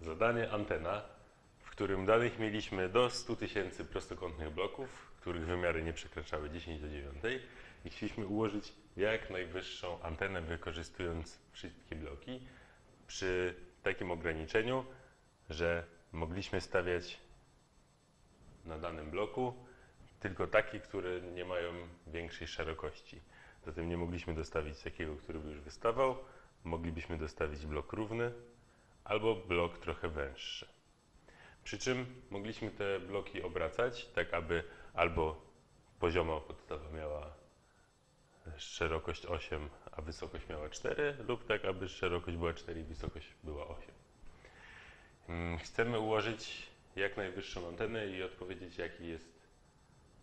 Zadanie antena, w którym danych mieliśmy do 100 tysięcy prostokątnych bloków, których wymiary nie przekraczały 10 do 9 i chcieliśmy ułożyć jak najwyższą antenę wykorzystując wszystkie bloki przy takim ograniczeniu, że mogliśmy stawiać na danym bloku tylko takie, które nie mają większej szerokości. Zatem nie mogliśmy dostawić takiego, który by już wystawał. Moglibyśmy dostawić blok równy albo blok trochę węższy. Przy czym mogliśmy te bloki obracać, tak aby albo poziomo podstawa miała szerokość 8, a wysokość miała 4, lub tak, aby szerokość była 4 i wysokość była 8. Mm, Chcemy ułożyć jak najwyższą antenę i odpowiedzieć, jaki jest,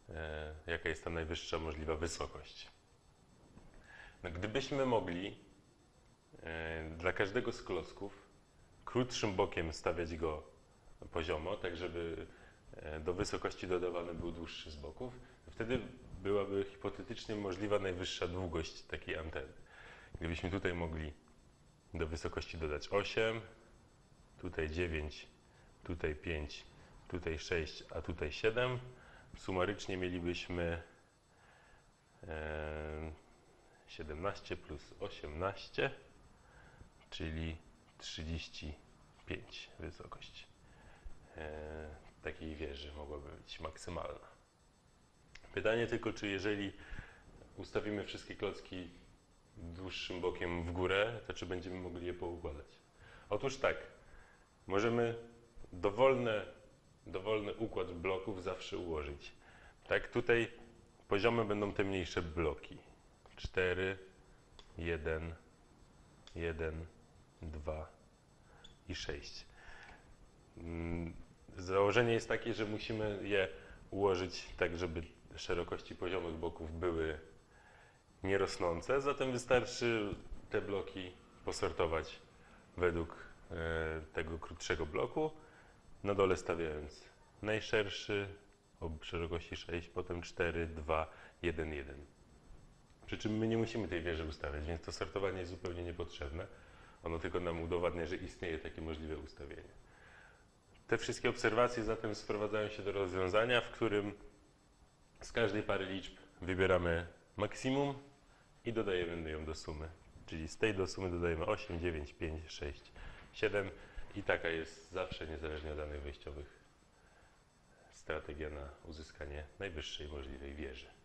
e, jaka jest ta najwyższa możliwa wysokość. No, gdybyśmy mogli e, dla każdego z klocków krótszym bokiem stawiać go poziomo, tak żeby e, do wysokości dodawany był dłuższy z boków, wtedy byłaby hipotetycznie możliwa najwyższa długość takiej anteny. Gdybyśmy tutaj mogli do wysokości dodać 8, tutaj 9, tutaj 5, tutaj 6, a tutaj 7, sumarycznie mielibyśmy e, 17 plus 18, czyli 35 wysokość e, takiej wieży mogłaby być maksymalna. Pytanie tylko, czy jeżeli ustawimy wszystkie klocki dłuższym bokiem w górę, to czy będziemy mogli je poukładać? Otóż tak, możemy dowolne, dowolny układ bloków zawsze ułożyć. Tak, tutaj poziome będą te mniejsze bloki. 4, 1, 1, 2 i 6. Mm, Założenie jest takie, że musimy je ułożyć tak, żeby szerokości poziomych bloków były nierosnące, zatem wystarczy te bloki posortować według e, tego krótszego bloku, na dole stawiając najszerszy o szerokości 6, potem 4, 2, 1, 1. Przy czym my nie musimy tej wieży ustawiać, więc to sortowanie jest zupełnie niepotrzebne. Ono tylko nam udowadnia, że istnieje takie możliwe ustawienie. Te wszystkie obserwacje zatem sprowadzają się do rozwiązania, w którym z każdej pary liczb wybieramy maksimum i dodajemy ją do sumy. Czyli z tej do sumy dodajemy 8, 9, 5, 6, 7 i taka jest zawsze, niezależnie od danych wejściowych, strategia na uzyskanie najwyższej możliwej wieży.